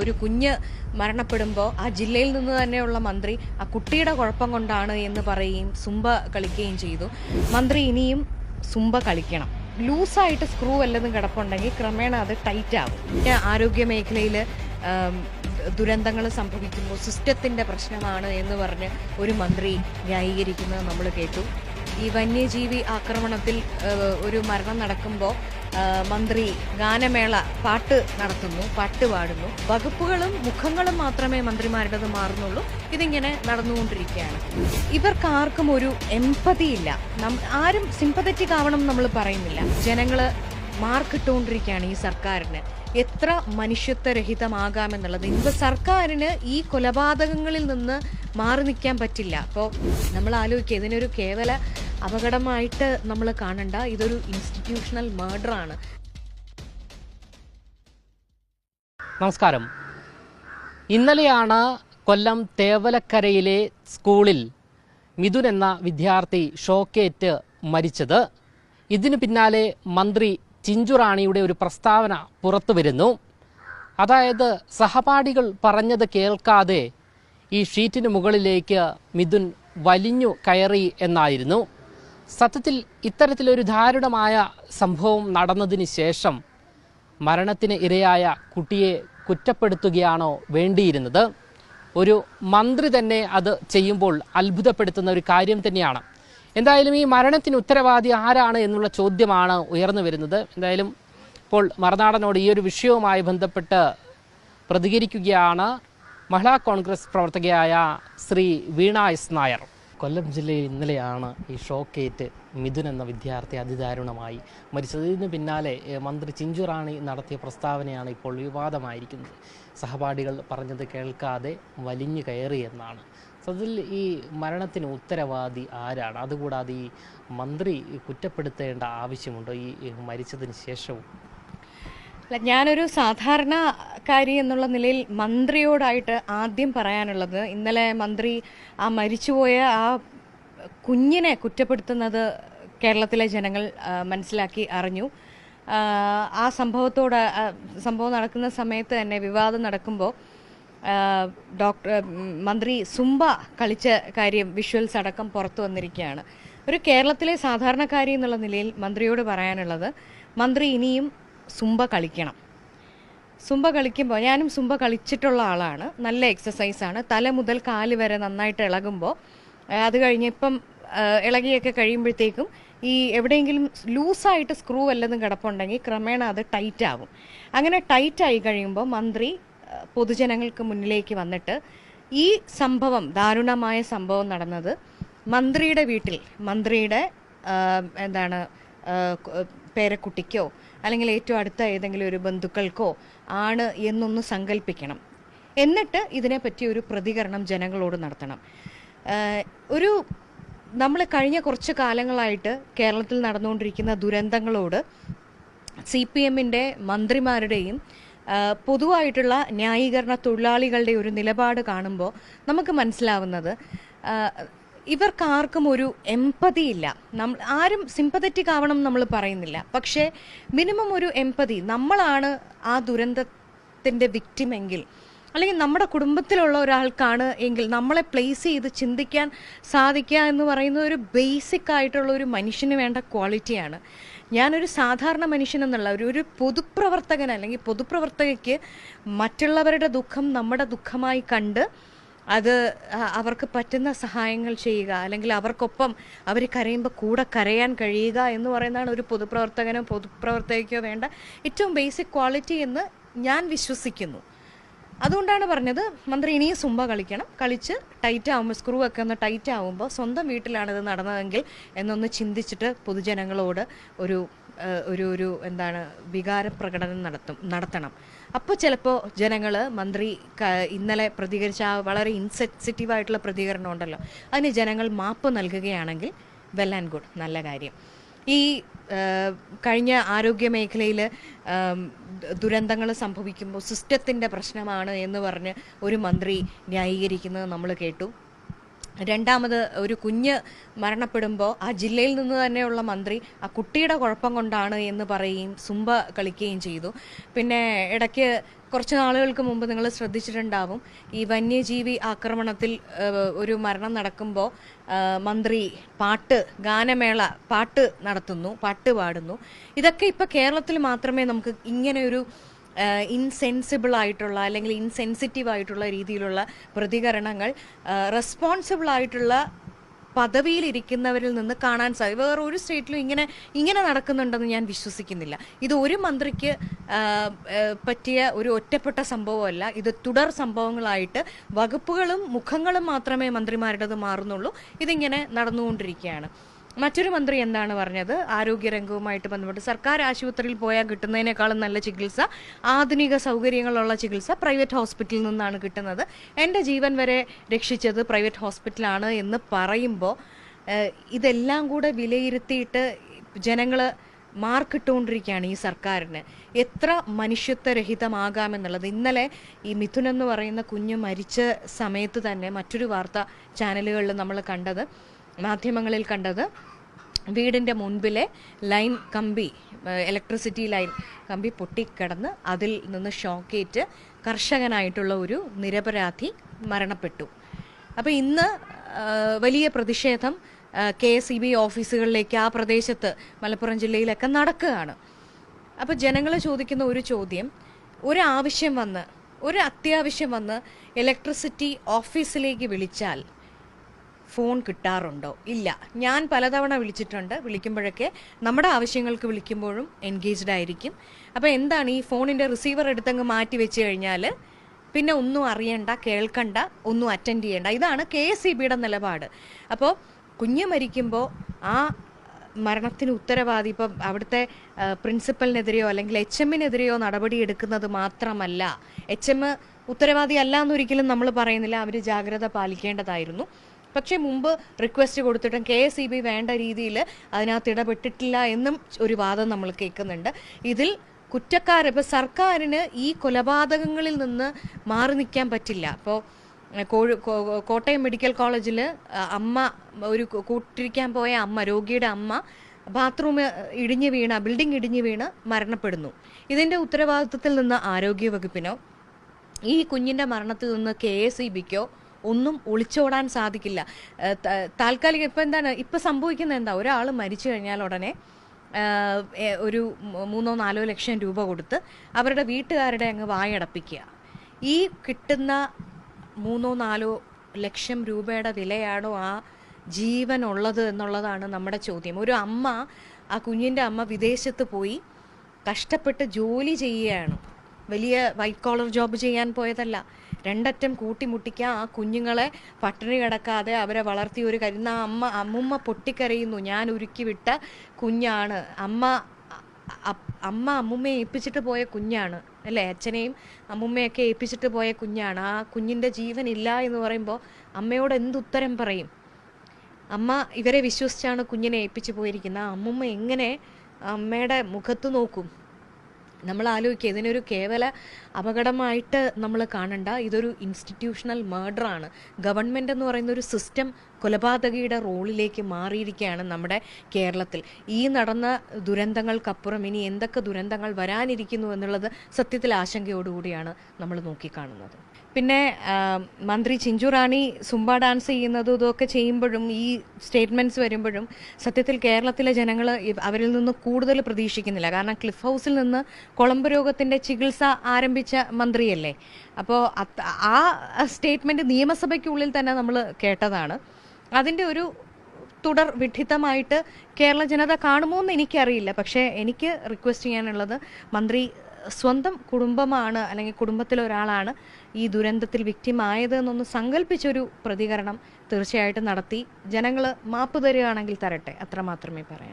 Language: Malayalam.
ഒരു കുഞ്ഞ് മരണപ്പെടുമ്പോൾ ആ ജില്ലയിൽ നിന്ന് തന്നെയുള്ള മന്ത്രി ആ കുട്ടിയുടെ കുഴപ്പം കൊണ്ടാണ് എന്ന് പറയുകയും സുംബ കളിക്കുകയും ചെയ്തു. മന്ത്രി ഇനിയും സുംബ കളിക്കണം. ലൂസായിട്ട് സ്ക്രൂ വല്ലതും കിടപ്പുണ്ടെങ്കിൽ ക്രമേണ അത് ടൈറ്റ് ആവും. ആരോഗ്യ മേഖലയിൽ ദുരന്തങ്ങൾ സംഭവിക്കുമ്പോൾ സിസ്റ്റത്തിന്റെ പ്രശ്നമാണ് എന്ന് പറഞ്ഞ് ഒരു മന്ത്രി ന്യായീകരിക്കുന്നത് നമ്മൾ കേട്ടു. ഈ വന്യജീവി ആക്രമണത്തിൽ ഒരു മരണം നടക്കുമ്പോൾ മന്ത്രി ഗാനമേള പാട്ട് നടത്തുന്നു പാട്ട് പാടുന്നു. വകുപ്പുകളും മുഖങ്ങളും മാത്രമേ മന്ത്രിമാരുടേത് മാറുന്നുള്ളൂ. ഇതിങ്ങനെ നടന്നുകൊണ്ടിരിക്കുകയാണ്. ഇവർക്ക് ആർക്കും ഒരു എമ്പതി ഇല്ല. ആരും സിമ്പതറ്റിക് ആവണം നമ്മൾ പറയുന്നില്ല. ജനങ്ങൾ മാർക്കിട്ടുകൊണ്ടിരിക്കുകയാണ് ഈ സർക്കാരിന്. എത്ര മനുഷ്യത്വരഹിതമാകാമെന്നുള്ളത്. ഇപ്പൊ സർക്കാരിന് ഈ കൊലപാതകങ്ങളിൽ നിന്ന് മാറി നിൽക്കാൻ പറ്റില്ല. അപ്പോൾ നമ്മൾ ആലോചിക്കുക ഇതിനൊരു കേവല അപകടമായിട്ട് നമ്മൾ കാണണ്ട. ഇതൊരു ഇൻസ്റ്റിറ്റ്യൂഷണൽ മർഡർ ആണ്. നമസ്കാരം. ഇന്നലെയാണ് കൊല്ലം തേവലക്കരയിലെ സ്കൂളിൽ മിഥുൻ എന്ന വിദ്യാർത്ഥി ഷോക്കേറ്റ് മരിച്ചത്. ഇതിനു പിന്നാലെ മന്ത്രി ചിഞ്ചുറാണിയുടെ ഒരു പ്രസ്താവന പുറത്തു വരുന്നു. അതായത് സഹപാഠികൾ പറഞ്ഞത് കേൾക്കാതെ ഈ ഷീറ്റിന് മുകളിലേക്ക് മിഥുൻ വലിഞ്ഞു കയറി എന്നായിരുന്നു. സത്യത്തിൽ ഇത്തരത്തിലൊരു ദാരുണമായ സംഭവം നടന്നതിന് ശേഷം മരണത്തിന് ഇരയായ കുട്ടിയെ കുറ്റപ്പെടുത്തുകയാണോ വേണ്ടിയിരുന്നത്? ഒരു മന്ത്രി തന്നെ അത് ചെയ്യുമ്പോൾ അത്ഭുതപ്പെടുത്തുന്ന ഒരു കാര്യം തന്നെയാണ്. എന്തായാലും ഈ മരണത്തിന് ഉത്തരവാദി ആരാണ് എന്നുള്ള ചോദ്യമാണ് ഉയർന്നു വരുന്നത്. എന്തായാലും ഇപ്പോൾ മറുനാടനോട് ഈ ഒരു വിഷയവുമായി ബന്ധപ്പെട്ട് പ്രതികരിക്കുകയാണ് മഹിളാ കോൺഗ്രസ് പ്രവർത്തകയായ ശ്രീ വീണ എസ് നായർ. കൊല്ലം ജില്ലയിൽ ഇന്നലെയാണ് ഈ ഷോക്കേറ്റ് മിഥുൻ എന്ന വിദ്യാർത്ഥി അതിദാരുണമായി മരിച്ചത്. ഇതിന് പിന്നാലെ മന്ത്രി ചിഞ്ചുറാണി നടത്തിയ പ്രസ്താവനയാണ് ഇപ്പോൾ വിവാദമായിരിക്കുന്നത്. സഹപാഠികൾ പറഞ്ഞത് കേൾക്കാതെ വലിഞ്ഞു കയറി എന്നാണ്. സത്യത്തിൽ ഈ മരണത്തിന് ഉത്തരവാദി ആരാണ്? അതുകൂടാതെ ഈ മന്ത്രി കുറ്റപ്പെടുത്തേണ്ട ആവശ്യമുണ്ടോ ഈ മരിച്ചതിന് ശേഷവും. അല്ല, ഞാനൊരു സാധാരണക്കാരി എന്നുള്ള നിലയിൽ മന്ത്രിയോടായിട്ട് ആദ്യം പറയാനുള്ളത് ഇന്നലെ മന്ത്രി ആ മരിച്ചുപോയ ആ കുഞ്ഞിനെ കുറ്റപ്പെടുത്തുന്നത് കേരളത്തിലെ ജനങ്ങൾ മനസ്സിലാക്കി അറിഞ്ഞു. ആ, സംഭവത്തോട് സംഭവം നടക്കുന്ന സമയത്ത് തന്നെ വിവാദം നടക്കുമ്പോൾ ഡോക്ടർ മന്ത്രി സുംബ കളിച്ച കാര്യം വിഷ്വൽസ് അടക്കം പുറത്തു വന്നിരിക്കുകയാണ്. ഒരു കേരളത്തിലെ സാധാരണക്കാരി എന്നുള്ള നിലയിൽ മന്ത്രിയോട് പറയാനുള്ളത് മന്ത്രി ഇനിയും സുംബ കളിക്കണം. സുംബ കളിക്കുമ്പോൾ ഞാനും സുംബ കളിച്ചിട്ടുള്ള ആളാണ്. നല്ല എക്സസൈസാണ് തല മുതൽ കാൽ വരെ നന്നായിട്ട് ഇളകുമ്പോൾ അത് കഴിഞ്ഞ് ഇപ്പം ഇളകിയൊക്കെ കഴിയുമ്പോഴത്തേക്കും ഈ എവിടെയെങ്കിലും ലൂസായിട്ട് സ്ക്രൂ വല്ലതും കിടപ്പുണ്ടെങ്കിൽ ക്രമേണ അത് ടൈറ്റ് ആവും. അങ്ങനെ ടൈറ്റ് ആയി കഴിയുമ്പോൾ മന്ത്രി പൊതുജനങ്ങൾക്ക് മുന്നിലേക്ക് വന്നിട്ട് ഈ സംഭവം ദാരുണമായ സംഭവം നടന്നത് മന്ത്രിയുടെ വീട്ടിൽ മന്ത്രിയുടെ എന്താണ് പേരക്കുട്ടിക്കോ അല്ലെങ്കിൽ ഏറ്റവും അടുത്ത ഏതെങ്കിലും ഒരു ബന്ധുക്കൾക്കോ ആണ് എന്നൊന്ന് സങ്കല്പിക്കണം എന്നിട്ട് ഇതിനെപ്പറ്റി ഒരു പ്രതികരണം ജനങ്ങളോട് നടത്തണം. ഒരു നമ്മൾ കഴിഞ്ഞ കുറച്ച് കാലങ്ങളായിട്ട് കേരളത്തിൽ നടന്നുകൊണ്ടിരിക്കുന്ന ദുരന്തങ്ങളോട് സി പി എമ്മിന്റെ മന്ത്രിമാരുടെയും പൊതുവായിട്ടുള്ള ന്യായീകരണ തൊഴിലാളികളുടെ ഒരു നിലപാട് കാണുമ്പോൾ നമുക്ക് മനസ്സിലാവുന്നത് ഇവർക്കാർക്കും ഒരു എമ്പതി ഇല്ല. നമ്മൾ ആരും സിമ്പതറ്റിക് ആവണം നമ്മൾ പറയുന്നില്ല. പക്ഷേ മിനിമം ഒരു എമ്പതി നമ്മളാണ് ആ ദുരന്തത്തിന്റെ വിക്റ്റിമെങ്കിൽ അല്ലെങ്കിൽ നമ്മുടെ കുടുംബത്തിലുള്ള ഒരാൾക്കാണ് എങ്കിൽ നമ്മളെ പ്ലേസ് ചെയ്ത് ചിന്തിക്കാൻ സാധിക്കുക എന്ന് പറയുന്ന ഒരു ബേസിക് ആയിട്ടുള്ള ഒരു മനുഷ്യന് വേണ്ട ക്വാളിറ്റിയാണ് ഞാനൊരു സാധാരണ മനുഷ്യൻ എന്നുള്ള ഒരു ഒരു പൊതുപ്രവർത്തകൻ അല്ലെങ്കിൽ പൊതുപ്രവർത്തകയ്ക്ക് മറ്റുള്ളവരുടെ ദുഃഖം നമ്മുടെ ദുഃഖമായി കണ്ട് അത് അവർക്ക് പറ്റുന്ന സഹായങ്ങൾ ചെയ്യുക. അല്ലെങ്കിൽ അവർക്കൊപ്പം അവർ കരയുമ്പോൾ കൂടെ കരയാൻ കഴിയുക എന്ന് പറയുന്നതാണ് ഒരു പൊതുപ്രവർത്തകനോ പൊതുപ്രവർത്തകയ്ക്കോ വേണ്ട ഏറ്റവും ബേസിക് ക്വാളിറ്റി എന്ന് ഞാൻ വിശ്വസിക്കുന്നു. അതുകൊണ്ടാണ് പറഞ്ഞത് മന്ത്രി ഇനിയും സുംബ കളിക്കണം. കളിച്ച് ടൈറ്റ് ആവുമ്പോൾ സ്ക്രൂ ഒക്കെ ഒന്ന് ടൈറ്റ് ആവുമ്പോൾ സ്വന്തം വീട്ടിലാണിത് നടന്നതെങ്കിൽ എന്നൊന്ന് ചിന്തിച്ചിട്ട് പൊതുജനങ്ങളോട് ഒരു ഒരു ഒരു എന്താണ് വികാര പ്രകടനം നടത്തും നടത്തണം. അപ്പോൾ ചിലപ്പോൾ ജനങ്ങൾ മന്ത്രി ഇന്നലെ പ്രതികരിച്ച ആ വളരെ ഇൻസെൻസിറ്റീവായിട്ടുള്ള പ്രതികരണം ഉണ്ടല്ലോ. അതിന് ജനങ്ങൾ മാപ്പ് നൽകുകയാണെങ്കിൽ വെൽ ആൻഡ് ഗുഡ് നല്ല കാര്യം. ഈ കഴിഞ്ഞ ആരോഗ്യ മേഖലയിൽ ദുരന്തങ്ങൾ സംഭവിക്കുമ്പോൾ സിസ്റ്റത്തിന്റെ പ്രശ്നമാണ് എന്ന് പറഞ്ഞ് ഒരു മന്ത്രി ന്യായീകരിക്കുന്നത് നമ്മൾ കേട്ടു. രണ്ടാമത് ഒരു കുഞ്ഞ് മരണപ്പെടുമ്പോൾ ആ ജില്ലയിൽ നിന്ന് തന്നെയുള്ള മന്ത്രി ആ കുട്ടിയുടെ കുഴപ്പം കൊണ്ടാണ് എന്ന് പറയുകയും സുംബ കളിക്കുകയും ചെയ്തു. പിന്നെ ഇടയ്ക്ക് കുറച്ച് നാളുകൾക്ക് മുമ്പ് നിങ്ങൾ ശ്രദ്ധിച്ചിട്ടുണ്ടാവും ഈ വന്യജീവി ആക്രമണത്തിൽ ഒരു മരണം നടക്കുമ്പോൾ മന്ത്രി പാട്ട് ഗാനമേള പാട്ട് നടത്തുന്നു പാട്ട് പാടുന്നു. ഇതൊക്കെ ഇപ്പോൾ കേരളത്തിൽ മാത്രമേ നമുക്ക് ഇങ്ങനെ ഒരു ഇൻസെൻസിബിൾ ആയിട്ടുള്ള അല്ലെങ്കിൽ ഇൻസെൻസിറ്റീവ് ആയിട്ടുള്ള രീതിയിലുള്ള പ്രതികരണങ്ങൾ റെസ്പോൺസിബിൾ ആയിട്ടുള്ള പദവിയിലിരിക്കുന്നവരിൽ നിന്ന് കാണാൻ സാധിക്കും. വേറെ ഒരു സ്റ്റേറ്റിലും ഇങ്ങനെ ഇങ്ങനെ നടക്കുന്നുണ്ടെന്ന് ഞാൻ വിശ്വസിക്കുന്നില്ല. ഇത് ഒരു മന്ത്രിക്ക് പറ്റിയ ഒരു ഒറ്റപ്പെട്ട സംഭവമല്ല. ഇത് തുടർ സംഭവങ്ങളായിട്ട് വകുപ്പുകളും മുഖങ്ങളും മാത്രമേ മന്ത്രിമാരുടേത് മാറുന്നുള്ളൂ. ഇതിങ്ങനെ നടന്നുകൊണ്ടിരിക്കുകയാണ്. മറ്റൊരു മന്ത്രി എന്താണ് പറഞ്ഞത്? ആരോഗ്യരംഗവുമായിട്ട് ബന്ധപ്പെട്ട് സർക്കാർ ആശുപത്രിയിൽ പോയാൽ കിട്ടുന്നതിനേക്കാളും നല്ല ചികിത്സ ആധുനിക സൗകര്യങ്ങളുള്ള ചികിത്സ പ്രൈവറ്റ് ഹോസ്പിറ്റലിൽ നിന്നാണ് കിട്ടുന്നത്. എന്റെ ജീവൻ വരെ രക്ഷിച്ചത് പ്രൈവറ്റ് ഹോസ്പിറ്റലാണ് എന്ന് പറയുമ്പോൾ ഇതെല്ലാം കൂടെ വിലയിരുത്തിയിട്ട് ജനങ്ങൾ മാർക്കിട്ടുകൊണ്ടിരിക്കുകയാണ് ഈ സർക്കാരിന്. എത്ര മനുഷ്യത്വരഹിതമാകാമെന്നുള്ളത്. ഇന്നലെ ഈ മിഥുൻ എന്ന് പറയുന്ന കുഞ്ഞ് മരിച്ച സമയത്ത് തന്നെ മറ്റൊരു വാർത്ത ചാനലുകളിൽ നമ്മൾ കണ്ടത് മാധ്യമങ്ങളിൽ കണ്ടത് വീടിന്റെ മുൻപിലെ ലൈൻ കമ്പി ഇലക്ട്രിസിറ്റി ലൈൻ കമ്പി പൊട്ടിക്കിടന്ന് അതിൽ നിന്ന് ഷോക്കേറ്റ് കർഷകനായിട്ടുള്ള ഒരു നിരപരാധി മരണപ്പെട്ടു. അപ്പോൾ ഇന്ന് വലിയ പ്രതിഷേധം കെ എസ് ഇ ബി ഓഫീസുകളിലേക്ക് ആ പ്രദേശത്ത് മലപ്പുറം ജില്ലയിലൊക്കെ നടക്കുകയാണ്. അപ്പോൾ ജനങ്ങൾ ചോദിക്കുന്ന ഒരു ചോദ്യം ഒരു ആവശ്യം വന്ന് ഒരു അത്യാവശ്യം വന്ന് ഇലക്ട്രിസിറ്റി ഓഫീസിലേക്ക് വിളിച്ചാൽ ഫോൺ കിട്ടാറുണ്ടോ? ഇല്ല. ഞാൻ പലതവണ വിളിച്ചിട്ടുണ്ട്. വിളിക്കുമ്പോഴൊക്കെ നമ്മുടെ ആവശ്യങ്ങൾക്ക് വിളിക്കുമ്പോഴും എൻഗേജ്ഡ് ആയിരിക്കും. അപ്പോൾ എന്താണ് ഈ ഫോണിന്റെ റിസീവർ എടുത്തങ്ങ് മാറ്റി വെച്ച് കഴിഞ്ഞാൽ പിന്നെ ഒന്നും അറിയണ്ട കേൾക്കണ്ട ഒന്നും അറ്റൻഡ് ചെയ്യണ്ട. ഇതാണ് കെ എസ് ബിയുടെ നിലപാട്. അപ്പോൾ കുഞ്ഞ് മരിക്കുമ്പോൾ ആ മരണത്തിന് ഉത്തരവാദി ഇപ്പം അവിടുത്തെ പ്രിൻസിപ്പലിനെതിരെയോ അല്ലെങ്കിൽ എച്ച് എമ്മിനെതിരെയോ നടപടി എടുക്കുന്നത് മാത്രമല്ല എച്ച് എം ഉത്തരവാദി അല്ല എന്നൊരിക്കലും നമ്മൾ പറയുന്നില്ല. അവർ ജാഗ്രത പാലിക്കേണ്ടതായിരുന്നു. പക്ഷേ മുമ്പ് റിക്വസ്റ്റ് കൊടുത്തിട്ടും കെ എസ് ഇ ബി വേണ്ട രീതിയിൽ അതിനകത്ത് ഇടപെട്ടിട്ടില്ല എന്നും ഒരു വാദം നമ്മൾ കേൾക്കുന്നുണ്ട്. ഇതിൽ കുറ്റക്കാർ ഇപ്പോൾ സർക്കാരിന് ഈ കൊലപാതകങ്ങളിൽ നിന്ന് മാറി നിൽക്കാൻ പറ്റില്ല. അപ്പോൾ കോഴി കോട്ടയം മെഡിക്കൽ കോളേജിൽ അമ്മ ഒരു കൂട്ടിരിക്കാൻ പോയ അമ്മ രോഗിയുടെ അമ്മ ബാത്റൂം ഇടിഞ്ഞു വീണ ബിൽഡിംഗ് ഇടിഞ്ഞു വീണ് മരണപ്പെടുന്നു. ഇതിന്റെ ഉത്തരവാദിത്വത്തിൽ നിന്ന് ആരോഗ്യ വകുപ്പിനോ ഈ കുഞ്ഞിന്റെ മരണത്തിൽ നിന്ന് കെ എസ് ഇ ബിക്കോ ഒന്നും ഒളിച്ചോടാൻ സാധിക്കില്ല. താൽക്കാലിക ഇപ്പം എന്താണ് ഇപ്പം സംഭവിക്കുന്നത് എന്താ? ഒരാൾ മരിച്ചു കഴിഞ്ഞാൽ ഉടനെ ഒരു മൂന്നോ നാലോ ലക്ഷം രൂപ കൊടുത്ത് അവരുടെ വീട്ടുകാരുടെ അങ്ങ് വായടപ്പിക്കുക. ഈ കിട്ടുന്ന മൂന്നോ നാലോ ലക്ഷം രൂപയുടെ വിലയാണോ ആ ജീവൻ ഉള്ളത് എന്നുള്ളതാണ് നമ്മുടെ ചോദ്യം. ഒരു അമ്മ ആ കുഞ്ഞിന്റെ അമ്മ വിദേശത്ത് പോയി കഷ്ടപ്പെട്ട് ജോലി ചെയ്യുകയാണ്. വലിയ വൈറ്റ് കോളർ ജോബ് ചെയ്യാൻ പോയതല്ല. രണ്ടറ്റം കൂട്ടിമുട്ടിക്കുക ആ കുഞ്ഞുങ്ങളെ പട്ടിണി കിടക്കാതെ അവരെ വളർത്തിയ ഒരു കരുന്ന അമ്മ അമ്മുമ്മ പൊട്ടിക്കരയുന്നു. ഞാൻ ഉരുക്കി വിട്ട കുഞ്ഞാണ്. അമ്മ അമ്മ അമ്മുമ്മയെ ഏൽപ്പിച്ചിട്ട് പോയ കുഞ്ഞാണ്. അല്ലേ? അച്ഛനെയും അമ്മുമ്മയൊക്കെ ഏൽപ്പിച്ചിട്ട് പോയ കുഞ്ഞാണ്. ആ കുഞ്ഞിന്റെ ജീവൻ ഇല്ല എന്ന് പറയുമ്പോൾ അമ്മയോട് എന്തുത്തരം പറയും? അമ്മ ഇവരെ വിശ്വസിച്ചാണ് കുഞ്ഞിനെ ഏൽപ്പിച്ചു പോയിരിക്കുന്നത്. അമ്മുമ്മ എങ്ങനെ അമ്മയുടെ മുഖത്ത് നോക്കും? നമ്മൾ ആലോചിക്കുക ഇതിനൊരു കേവല അപകടമായിട്ട് നമ്മൾ കാണണ്ട. ഇതൊരു ഇൻസ്റ്റിറ്റ്യൂഷണൽ മർഡറാണ് ഗവൺമെന്റ് എന്ന് പറയുന്ന ഒരു സിസ്റ്റം കൊലപാതകയുടെ റോളിലേക്ക് മാറിയിരിക്കുകയാണ് നമ്മുടെ കേരളത്തിൽ. ഈ നടന്ന ദുരന്തങ്ങൾക്കപ്പുറം ഇനി എന്തൊക്കെ ദുരന്തങ്ങൾ വരാനിരിക്കുന്നു എന്നുള്ളത് സത്യത്തിൽ ആശങ്കയോടുകൂടിയാണ് നമ്മൾ നോക്കിക്കാണുന്നത്. പിന്നെ മന്ത്രി ചിഞ്ചു റാണി സുംബ ഡാൻസ് ചെയ്യുന്നതും ഇതൊക്കെ ചെയ്യുമ്പോഴും ഈ സ്റ്റേറ്റ്മെന്റ്സ് വരുമ്പോഴും സത്യത്തിൽ കേരളത്തിലെ ജനങ്ങൾ അവരിൽ നിന്ന് കൂടുതൽ പ്രതീക്ഷിക്കുന്നില്ല. കാരണം ക്ലിഫ് ഹൗസിൽ നിന്ന് കുളമ്പ് രോഗത്തിന്റെ ചികിത്സ ആരംഭിച്ച മന്ത്രിയല്ലേ. അപ്പോൾ ആ സ്റ്റേറ്റ്മെന്റ് നിയമസഭയ്ക്കുള്ളിൽ തന്നെ നമ്മൾ കേട്ടതാണ്. അതിന്റെ ഒരു തുടർ വിഡിത്തമായിട്ട് കേരള ജനത കാണുമോ എന്ന് എനിക്കറിയില്ല. പക്ഷേ എനിക്ക് റിക്വസ്റ്റ് ചെയ്യാനുള്ളത് മന്ത്രി സ്വന്തം കുടുംബമാണ് അല്ലെങ്കിൽ കുടുംബത്തിലെ ഒരാളാണ് ഈ ദുരന്തത്തിൽ വിക്റ്റിം ആയത് എന്നൊന്ന് സങ്കല്പിച്ചൊരു പ്രതികരണം തീർച്ചയായിട്ടും നടത്തി. ജനങ്ങൾ മാപ്പ് തരികയാണെങ്കിൽ തരട്ടെ. അത്ര മാത്രമേ പറയാൻ